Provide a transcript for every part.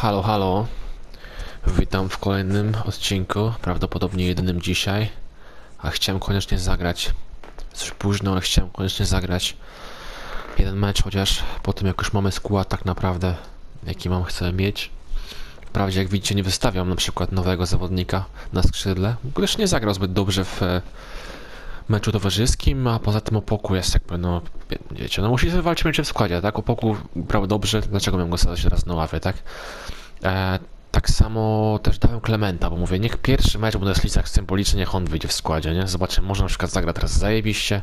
Halo, halo. Witam w kolejnym odcinku, prawdopodobnie jedynym dzisiaj. A chciałem koniecznie zagrać. Jest już późno, ale chciałem koniecznie zagrać jeden mecz, chociaż po tym jak już mamy skład tak naprawdę, jaki mam chcę mieć. Wprawdzie jak widzicie nie wystawiam na przykład nowego zawodnika na skrzydle, gdyż nie zagrał zbyt dobrze w e, meczu towarzyskim, a poza tym Opoku jest jakby, no, wie- wiecie, no musi sobie walczyć mecze w składzie, tak? Opoku grał dobrze, dlaczego miałem go stać teraz na ławie, tak? E, tak samo też dałem Klementa, bo mówię, niech pierwszy mecz w Bundesliga symbolicznie, niech on wyjdzie w składzie, nie? Zobaczymy, może na przykład zagra teraz zajebiście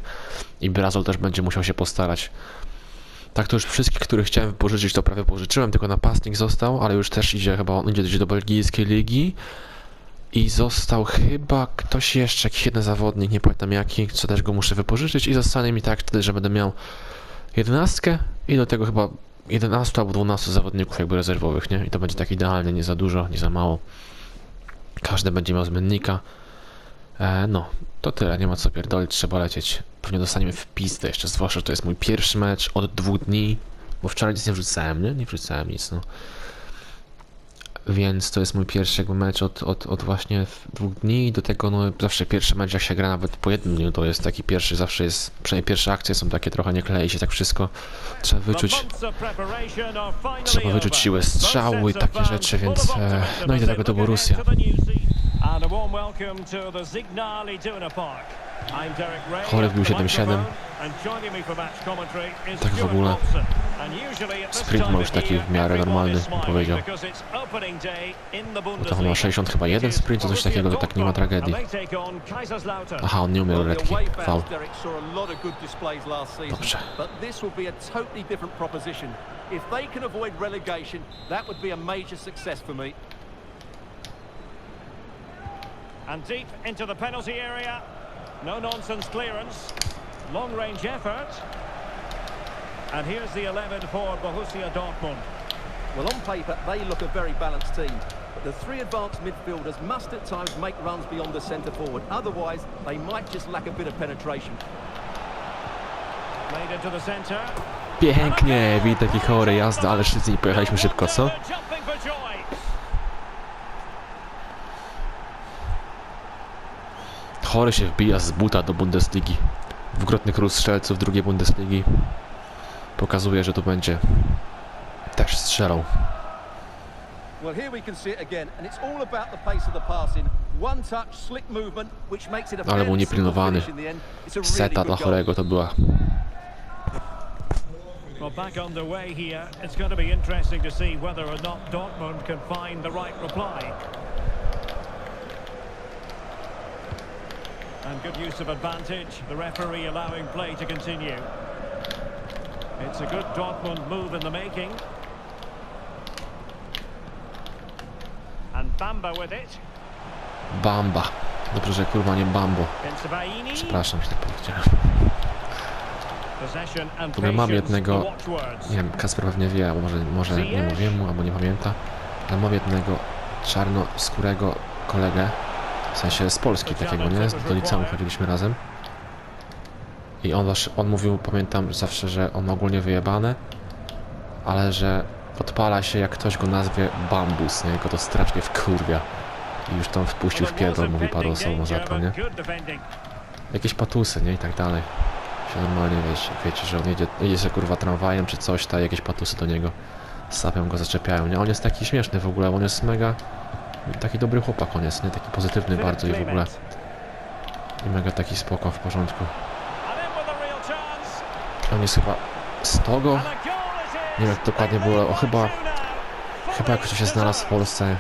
i Brazol też będzie musiał się postarać. Tak to już wszystkich, których chciałem wypożyczyć, to prawie pożyczyłem, tylko napastnik został, ale już też idzie chyba, on idzie do belgijskiej ligi. I został chyba ktoś jeszcze, jakiś jeden zawodnik, nie pamiętam jaki, co też go muszę wypożyczyć i zostanie mi tak wtedy, że będę miał jedenastkę i do tego chyba 11 albo 12 zawodników jakby rezerwowych, nie? I to będzie tak idealnie, nie za dużo, nie za mało. Każdy będzie miał zmiennika. E, no, to tyle, nie ma co pierdolić, trzeba lecieć. Pewnie dostaniemy w pizdę jeszcze, zwłaszcza, że to jest mój pierwszy mecz od dwóch dni, bo wczoraj nic nie wrzucałem, nie? Nie wrzucałem nic, no. Więc to jest mój pierwszy jakby mecz od, od, od właśnie dwóch dni. Do tego no zawsze pierwszy mecz jak się gra nawet po jednym dniu, to jest taki pierwszy, zawsze jest, przynajmniej pierwsze akcje są takie trochę nie klei się tak wszystko. Trzeba wyczuć, Trzeba wyczuć siłę strzału i takie rzeczy, więc e, no i do tego to Borussia. Chory wbił 7-7. Tak w ogóle. Sprint ma już taki w miarę normalny, powiedział. Bo to ma 60 chyba jeden sprint, to coś takiego, tak nie ma tragedii. Aha, on nie umiał redki. Faul. Dobrze. If they can avoid relegation, that would be a major success for me. And deep into the penalty area. No nonsense clearance. Long range effort. And here's the 11 for Borussia Dortmund. Well, on paper, they look a very balanced team. But the three advanced midfielders must at times make runs beyond the centre forward. Otherwise, they might just lack a bit of penetration. Played into the centre. Pięknie, widać taki chory jazda, ale wszyscy pojechaliśmy szybko, co? Chory się wbija z buta do Bundesligi. Dwukrotny król strzelców drugiej Bundesligi. Pokazuje, że tu będzie też strzelał. Well, here we can see it again, and it's all about the pace of the passing. One touch, slick movement, which makes it a Ale był fairly simple niepilnowany. finish in the end. It's a really Seta dla good goal. chorego to była. Well, back on the way here. It's going to be interesting to see whether or not Dortmund can find the right reply. And good use of advantage. The referee allowing play to continue. It's a good Dortmund move in the making. And Bamba with it. Bamba. Dobrze, że kurwa nie Bambo. Przepraszam, że tak powiedziałem. Ogóle mam jednego-. Nie wiem, Kasper pewnie wie, albo może, może nie mówię mu, albo nie pamięta. Ale mam jednego czarnoskórego kolegę, w sensie z Polski takiego, nie? Do liceum chodziliśmy razem. I on, on mówił, pamiętam zawsze, że on ogólnie wyjebane, ale że odpala się jak ktoś go nazwie bambus, nie? Go to strasznie wkurwia. I już tam wpuścił w pierdol, mówi paru osobom za to, nie? Jakieś patusy, nie? I tak dalej. Się normalnie wiecie, że on jedzie, jedzie sobie kurwa tramwajem czy coś, ta jakieś patusy do niego sapią go, zaczepiają, nie? On jest taki śmieszny w ogóle, on jest mega taki dobry chłopak on jest, nie? Taki pozytywny bardzo i w ogóle. I mega taki spoko, w porządku. On jest chyba z Togo, nie wiem jak dokładnie było, o chyba, chyba jakoś się znalazł w Polsce.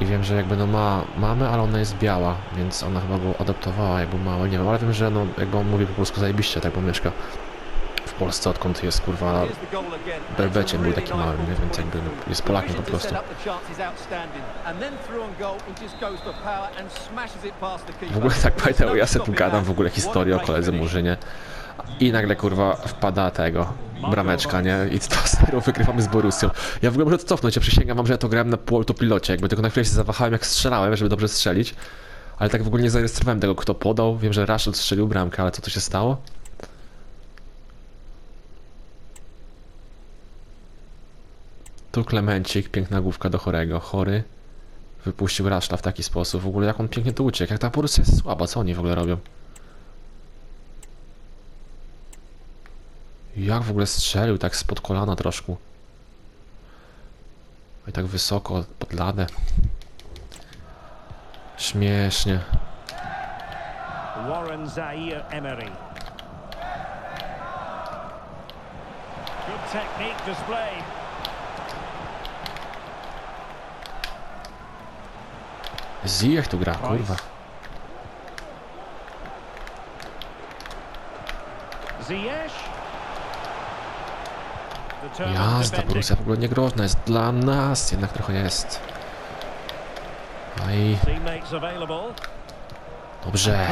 I wiem, że jakby no ma mamę, ale ona jest biała, więc ona chyba go adoptowała jakby mały, nie wiem, ale wiem, że no jakby on mówi po polsku zajebiście, tak, bo mieszka Polsce, odkąd jest kurwa Here's the goal again. Belbecie It's a był taki mały, nie? więc to jakby jest Polakiem po to prostu. W ogóle tak pamiętam, ja sobie tu gadam w ogóle historię o koledze. Murzynie i nagle kurwa wpada tego brameczka, nie? I to serio wygrywamy z Borussią. Ja w ogóle muszę to cofnąć, ja przysięgam wam, że ja to grałem na półautopilocie, jakby tylko na chwilę się zawahałem jak strzelałem, żeby dobrze strzelić. Ale tak w ogóle nie zarejestrowałem tego, kto podał. Wiem, że Rashid strzelił bramkę, ale co tu się stało? Tu Klemencik, piękna główka do chorego. Chory wypuścił Raszla w taki sposób. W ogóle jak on pięknie tu uciekł. Jak ta Borussia jest słaba, co oni w ogóle robią? Jak w ogóle strzelił tak spod kolana troszkę. I tak wysoko, pod ladę. Śmiesznie. Warren Zaire Emery. Good technique. Ziyech tu gra, kurwa. Jazda. Borussia w ogóle nie groźna jest. Dla nas jednak trochę jest. Teammates available. dobrze.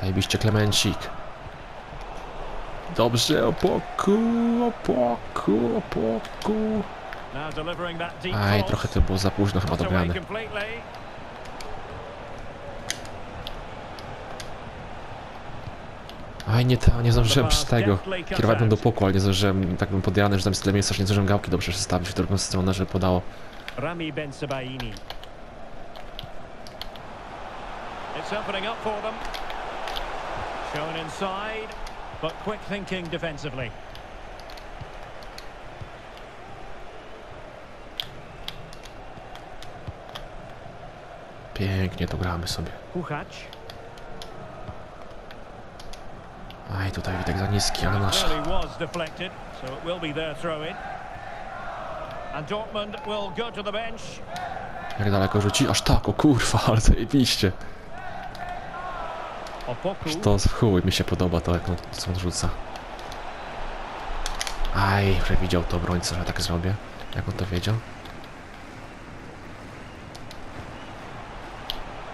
Zajebiście Klemencik. Dobrze, opoku, opoku, opoku. Aj, trochę to było za późno chyba dobrane. Aj, nie, ta, nie zdążyłem przy tego. Kierowałem do poku, ale nie zdążyłem, tak bym podjany, że tam jest tyle miejsca, że nie zdążyłem gałki dobrze przestawić w drugą stronę, żeby podało. Rami Ben Sebaini. It's opening up for them. Shown inside, but quick thinking defensively. Pięknie to gramy sobie. Kuchacz. Aj, tutaj Witek za niski, ale nasz. Jak daleko rzuci? Aż tak, o kurwa, ale zajebiście. To w chuj, mi się podoba to, jak on, co on rzuca. Aj, przewidział to obrońca, że tak zrobię. Jak on to wiedział?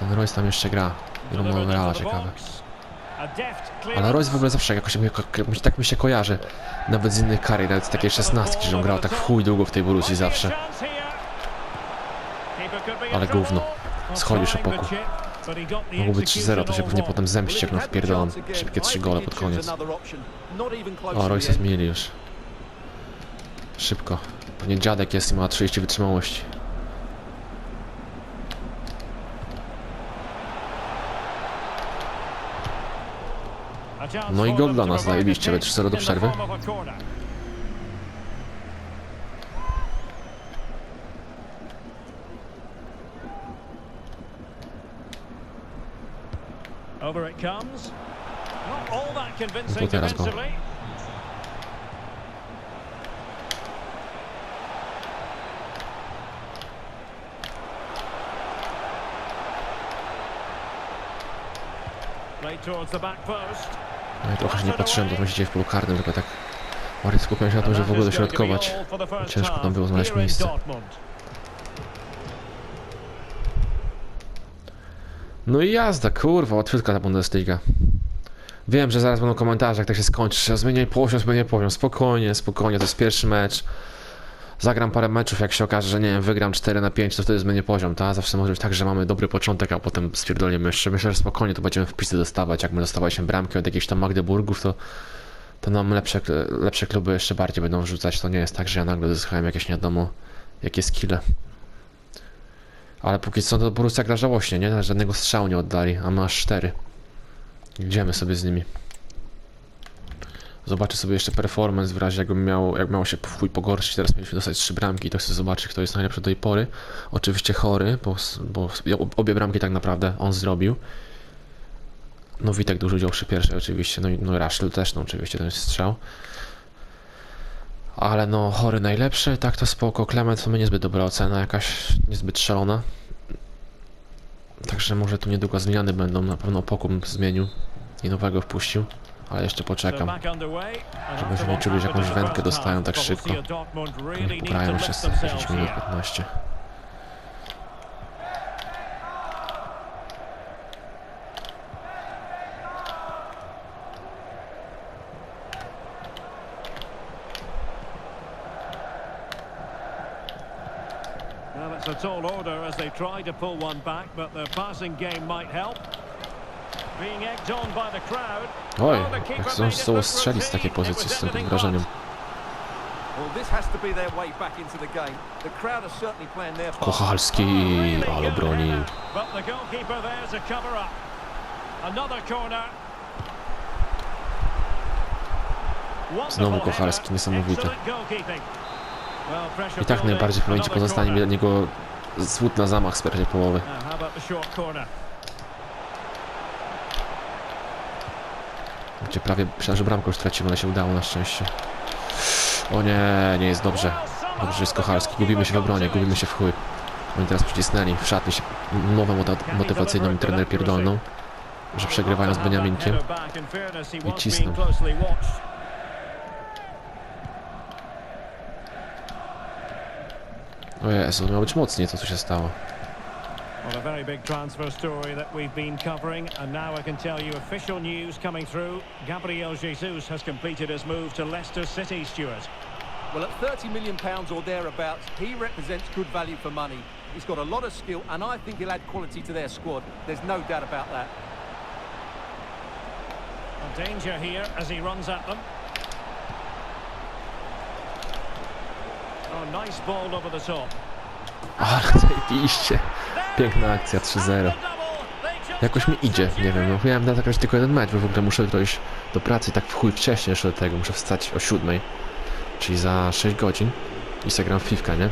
Ten Royce tam jeszcze gra. Delivered Reala, ciekawe. Ale. Royce w ogóle zawsze jakoś tak mi się kojarzy. Nawet z innych karier, nawet z takiej szesnastki, że on grał tak w chuj długo w tej Borussii zawsze. Ale gówno. Schodzi szopoku. Mogło być 3-0, to się pewnie potem zemści, no wpierdolam szybkie trzy gole pod koniec. O, Royce zmienili już. Szybko. Pewnie dziadek jest i ma 30 wytrzymałości. No i gol dla nas, zajebiście, we 3-0 do przerwy. No to teraz go. Played towards the back post. No i trochę się nie patrzyłem, co się dzieje w polu karnym, tylko tak... Bardziej skupiałem się na tym, żeby w ogóle dośrodkować. Ciężko tam było znaleźć miejsce. No i jazda, kurwa, łatwiutka ta Bundesliga. Wiem, że zaraz będą komentarze, jak tak się skończy, zmieniaj poziom, zmieniaj poziom. Spokojnie, spokojnie, to jest pierwszy mecz. Zagram parę meczów, jak się okaże, że nie wiem, wygram 4 na 5, to wtedy zmienię poziom, tak? Zawsze może być tak, że mamy dobry początek, a potem stwierdzimy jeszcze. Myślę, że spokojnie to będziemy wpisy dostawać. Jak my dostawaliśmy bramki od jakichś tam Magdeburgów, to, to nam lepsze, lepsze kluby jeszcze bardziej będą wrzucać. To nie jest tak, że ja nagle zyskałem jakieś nie wiadomo jakie skille. Ale póki co to Borussia gra żałośnie, nie? Żadnego strzału nie oddali, a my aż 4. Idziemy sobie z nimi. Zobaczę sobie jeszcze performance w razie jakbym miał, jak miało się chuj pogorszyć. Teraz mieliśmy dostać 3 bramki, to chcę zobaczyć kto jest najlepszy do tej pory. Oczywiście chory, bo, bo obie bramki tak naprawdę on zrobił. No Witek dużo udział przy pierwszej oczywiście, no i no też, no oczywiście ten strzał. Ale no chory najlepszy, tak to spoko. Clement to niezbyt dobra ocena, jakaś niezbyt szalona. Także może tu niedługo zmiany będą, na pewno Pokum zmienił i nowego wpuścił, ale jeszcze poczekam. Żeby czuli, że jakąś wędkę dostają tak szybko. Niech pograją jeszcze lift z 10 themselves minut, here. 15. Well, it's a tall order as they try to pull one back, but their passing game might help. Being egged on by the crowd. Oj, jak look strzelić z takiej pozycji, pod anything wrażeniem. Kochalski, ale broni. Znowu Kochalski, niesamowite. I tak najbardziej w Another pozostanie mi od niego złód na zamach z pierwszej połowy. Gdzie prawie myślałem, że bramkę już stracimy, ale się udało na szczęście. O nie, nie jest dobrze. Dobrze jest Kochalski. Gubimy się w obronie, gubimy się w chuj. Oni teraz przycisnęli w szatni się mota- motywacyjną mi trener pierdolną, że przegrywają z Beniaminkiem. I cisną. O Jezu, miało być mocniej, to co się stało. Well, a very big transfer story that we've been covering, and now I can tell you official news coming through. Gabriel Jesus has completed his move to Leicester City, Stuart. Well, at 30 million pounds or thereabouts, he represents good value for money. He's got a lot of skill, and I think he'll add quality to their squad. There's no doubt about that. A danger here as he runs at them. Oh, nice ball over the top. Ale zajebiście. Piękna akcja, 3-0. Jakoś mi idzie, nie wiem, no miałem zagrać tylko jeden mecz, bo w ogóle muszę dojść do pracy tak w chuj wcześniej jeszcze do tego, muszę wstać o 7, czyli za 6 godzin i sobie gram w nie?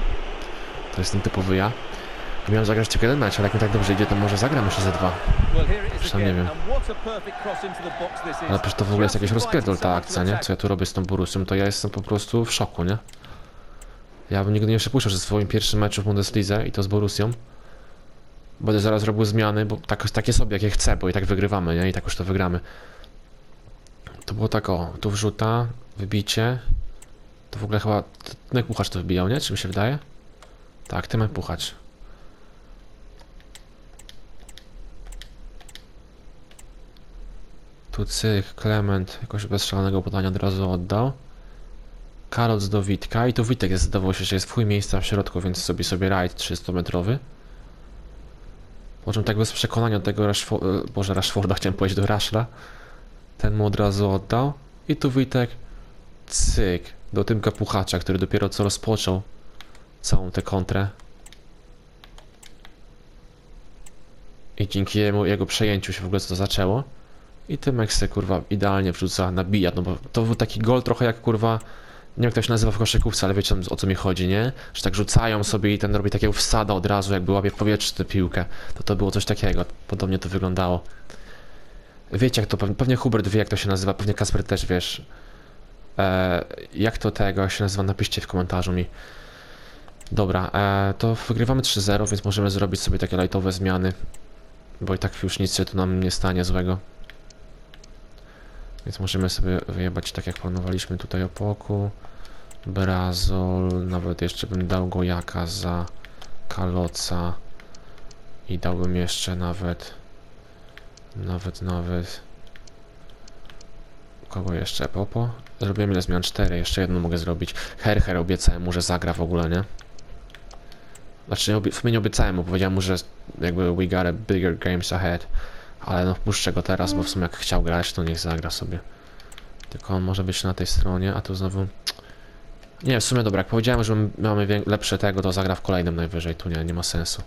To jest ten typowy ja. Miałem zagrać tylko jeden mecz, ale jak mi tak dobrze idzie, to może zagram jeszcze ze dwa. Przynajmniej again, wiem. Ale przecież to w ogóle jest jakiś rozpierdol ta akcja, nie? Co ja tu robię z tą Borussią, to ja jestem po prostu w szoku, nie? Ja bym nigdy nie przypuszczał, że w swoim pierwszym meczu w Bundeslidze i to z Borussią będę zaraz robił zmiany, bo tak, takie sobie jakie chcę, bo i tak wygrywamy, nie? I tak już to wygramy. To było tak, o, tu wrzuta, wybicie. To w ogóle chyba Tymek Puchacz to wybijał, nie? Czy mi się wydaje? Tak, Tymek Puchacz. Tu cyk, Klement jakoś bez szalonego podania od razu oddał. Karol do Witka i tu Witek zdawało się, że jest w miejsca w środku, więc sobie sobie rajd 300-metrowy. Po czym tak bez przekonania tego Rashford, Boże Rashforda chciałem powiedzieć do Rashla. Ten mu od razu oddał. I tu Witek cyk do Tymka Puchacza, który dopiero co rozpoczął całą tę kontrę. I dzięki jemu, jego przejęciu się w ogóle to zaczęło. I Tymek se kurwa idealnie wrzuca, nabija, no bo to był taki gol trochę jak kurwa, nie wiem jak to się nazywa w koszykówce, ale wiecie o co mi chodzi, nie? Że tak rzucają sobie i ten robi takiego wsada od razu, jakby łapie w powietrze tę piłkę. To to było coś takiego, podobnie to wyglądało. Wiecie jak to, pewnie, Hubert wie jak to się nazywa, pewnie Kasper też wiesz. E, jak to tego się nazywa, napiszcie w komentarzu mi. Dobra, e, to wygrywamy 3-0, więc możemy zrobić sobie takie lightowe zmiany. Bo i tak już nic się tu nam nie stanie złego. Więc możemy sobie wyjebać tak jak planowaliśmy tutaj opoku. Brazol, nawet jeszcze bym dał go jaka za kaloca. I dałbym jeszcze nawet, nawet, nawet. Kogo jeszcze? Popo? Zrobiłem ile zmian? 4, jeszcze jedno mogę zrobić. Herher obiecałem mu, że zagra w ogóle, nie? Znaczy, w sumie nie obiecałem mu, powiedziałem mu, że jakby we got a bigger games ahead. Ale no wpuszczę go teraz, bo w sumie jak chciał grać, to niech zagra sobie. Tylko on może być na tej stronie, a tu znowu... Nie, w sumie dobra, jak powiedziałem, że mamy lepsze tego, to zagra w kolejnym najwyżej. Tu nie, nie ma sensu.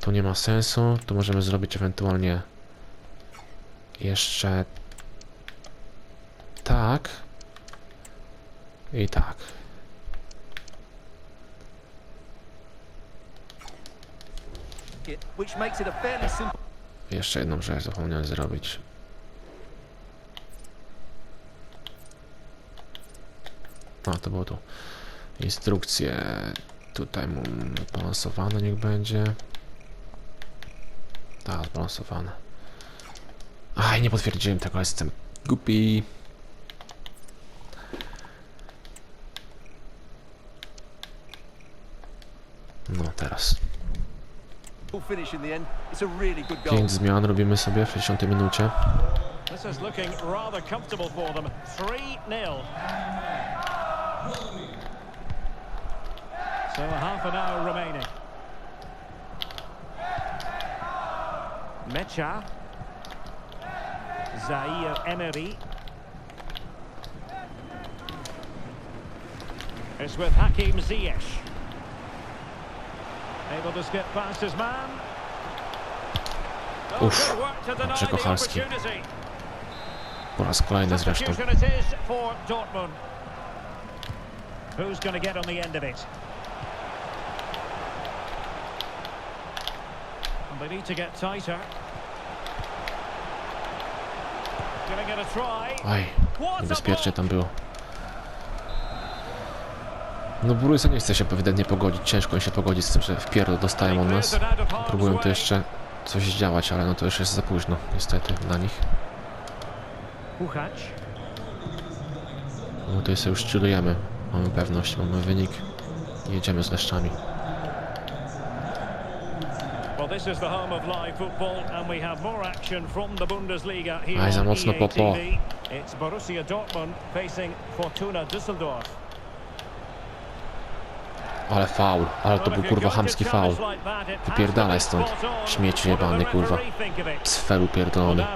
Tu nie ma sensu, tu możemy zrobić ewentualnie... Jeszcze... Tak. I tak. Which makes it a fairly simple Jeszcze jedną rzecz zapomniałem zrobić. A, to było tu. Instrukcje. Tutaj balansowane niech będzie. A, zbalansowane. Aj, nie potwierdziłem tego, jestem głupi. No teraz. Full finish in the end. It's a really good goal. 5 zmian robimy sobie w 60 minucie. This is looking rather comfortable for them. 3-0. So half an hour remaining. Mecha. Zaire Emery. It's with Hakim Ziyech. Uff, dobrze, Kochalski. Po raz kolejny zresztą. Who's going to get on the end of it? And they need to get tighter. Get a try. Aj, niebezpiecznie tam było. No Bruce nie chce się ewidentnie pogodzić, ciężko im się pogodzić z tym, że wpierdol dostają od nas. Próbują tu jeszcze coś zdziałać, ale no to już jest za późno, niestety, dla nich. No tutaj sobie już chillujemy, mamy pewność, mamy wynik i jedziemy z leszczami. Aj, za mocno EA Popo. TV. It's Borussia Dortmund facing Fortuna Düsseldorf. Ale faul, ale to był kurwa chamski faul. Wypierdalaj stąd, śmieci jebany, kurwa. Sferu pierdolony.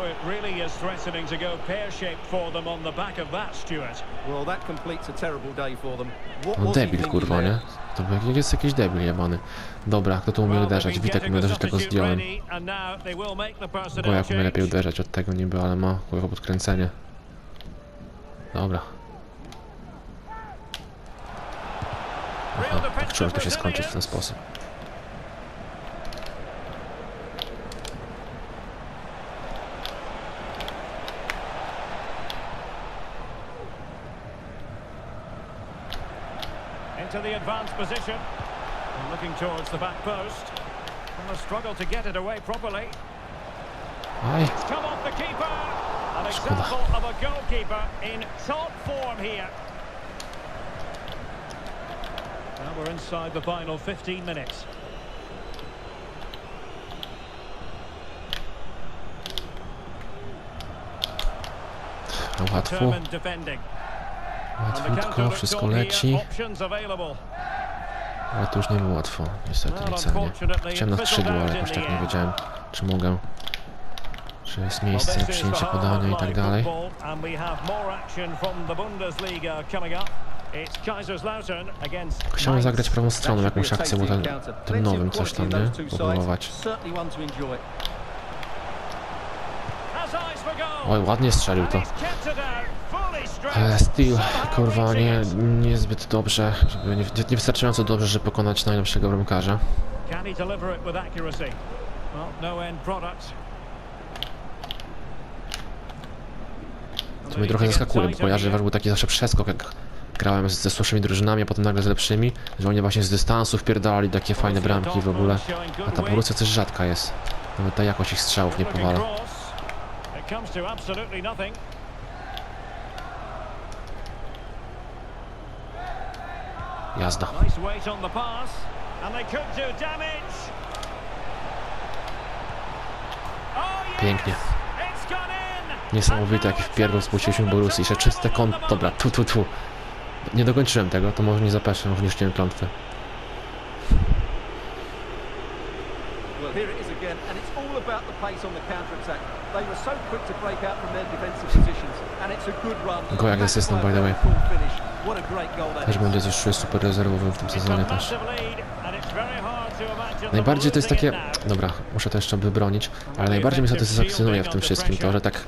No debil kurwa, nie? To jest jakiś debil jebany. Dobra, kto tu umie uderzać? Witek umie uderzać, tego zdjąłem. Bo jak umie lepiej uderzać od tego niby, ale ma kurwa podkręcenie. Dobra. Aha, czułem, to się skończy w ten sposób. Into the advanced position. And looking towards the back post. And a struggle to get it away properly. Aj, It's come off the keeper. An Szkoda. We're inside the final 15 minutes. no łatwo, counter wszystko leci. Ale to już nie było łatwo, niestety, niecenie. Chciałem na skrzydło, ale jakoś tak nie wiedziałem, czy mogę. Czy jest miejsce, przyjęcie podania i tak dalej. Chciałem zagrać prawą stroną, jakąś akcję, bo ten, tym nowym coś tam, nie? Popróbować. Oj, ładnie strzelił to. Steel, kurwa, nie, niezbyt dobrze, żeby, nie, niewystarczająco dobrze, żeby pokonać najlepszego bramkarza. No. To mnie trochę zaskakuje, bo kojarzę, że był taki zawsze przeskok, jak grałem ze słabszymi drużynami, a potem nagle z lepszymi, że oni właśnie z dystansu wpierdalali takie fajne bramki w ogóle. A ta Borussia coś rzadka jest. Nawet ta jakość ich strzałów nie powala. Jazda. Oh! Pięknie. Niesamowite, jaki wpierdol spuściliśmy Borussii. Jeszcze czyste kąt. Dobra, tu, tu, tu. Nie dokończyłem tego, to może nie zapeszę, może nie szczyłem klątwy. Well, here it is again, and it's all about the pace on the counter-attack. They were so quick to break out from their defensive positions, and it's a good run. Go jak asystent, by the way. very cool finish. What a great goal that Też będzie coś super rezerwowym w tym sezonie też. Najbardziej to jest takie... Dobra, muszę to jeszcze wybronić, ale najbardziej mnie satysfakcjonuje w tym wszystkim to, że tak...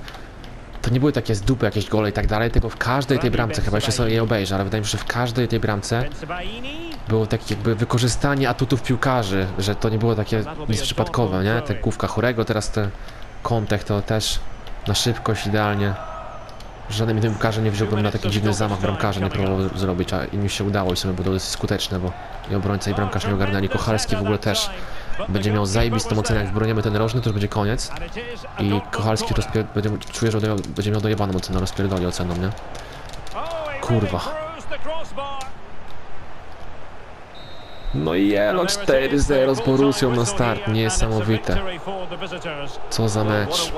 To nie były takie z dupy jakieś gole i tak dalej, tylko w każdej tej bramce, chyba jeszcze sobie je obejrzę, ale wydaje mi się, że w każdej tej bramce było takie jakby wykorzystanie atutów piłkarzy, że to nie było takie nic przypadkowe, nie? Te główka chorego, teraz ten kątek to też na szybkość idealnie. Żaden inny piłkarze nie wziąłbym na taki dziwny zamach bramkarza, nie próbował zrobić, a im się udało i sobie było skuteczne, bo i obrońca i bramkarz nie ogarnęli. Kochalski w ogóle też będzie miał zajebistą ocenę. Jak wybronimy ten rożny, to już będzie koniec. I rozpier... będzie, czuję, że będzie miał dojebaną ocenę, rozpierdoli oceną, nie? Kurwa. No i elo And there it is, 4-0 z the Borussią na start, niesamowite. Co za mecz.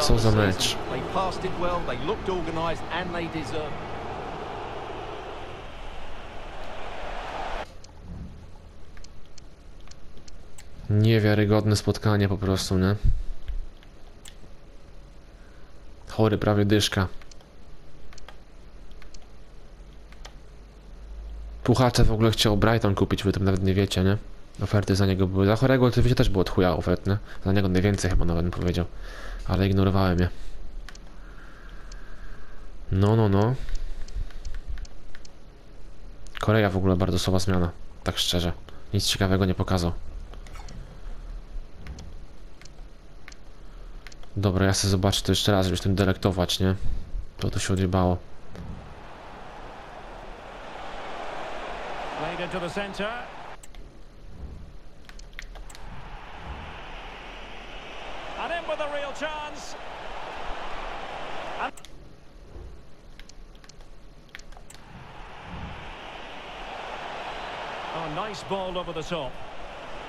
Co za mecz. They passed it well, they looked organised and they deserved Niewiarygodne spotkanie po prostu, nie? Chory prawie dyszka. Puchacze w ogóle chciał Brighton kupić, wy tym nawet nie wiecie, nie? Oferty za niego były. Za chorego oczywiście też było od chuja ofert, nie? Za niego najwięcej chyba nawet bym powiedział. Ale ignorowałem je. No, no, no. Korea w ogóle bardzo słaba zmiana. Tak szczerze. Nic ciekawego nie pokazał. Dobra, ja chcę zobaczyć to jeszcze raz, żeby się tym delektować, nie? To to się odjebało. Oh, nice ball over the top.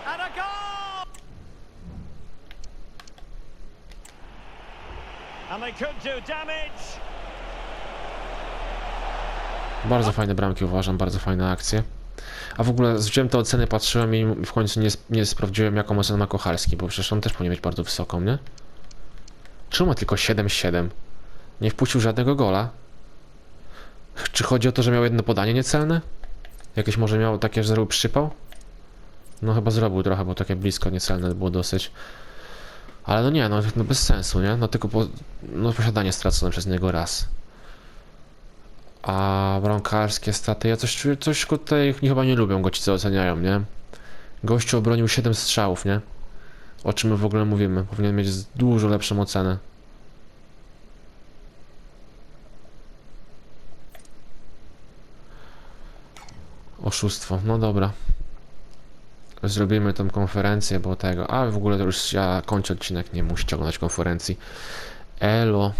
And a goal! And they could do damage. Bardzo fajne bramki uważam, bardzo fajne akcje. A w ogóle wziąłem te oceny, patrzyłem i w końcu nie, nie sprawdziłem jaką ocenę ma Kochalski, bo przecież on też powinien mieć bardzo wysoką, nie? Czemu ma tylko 7-7? Nie wpuścił żadnego gola? Czy chodzi o to, że miał jedno podanie niecelne? Jakieś może miał takie, że zrobił przypał? No chyba zrobił trochę, bo takie blisko niecelne było dosyć. Ale no nie, no, no bez sensu, nie? No tylko po, no posiadanie stracone przez niego raz. A bramkarskie staty, ja coś czuję, coś tutaj chyba nie lubią go ci co oceniają, nie? Gościu obronił 7 strzałów, nie? O czym my w ogóle mówimy? Powinien mieć dużo lepszą ocenę. Oszustwo, no dobra. Zrobimy tą konferencję, bo tego. A w ogóle to już ja kończę odcinek, nie muszę oglądać konferencji. Elo.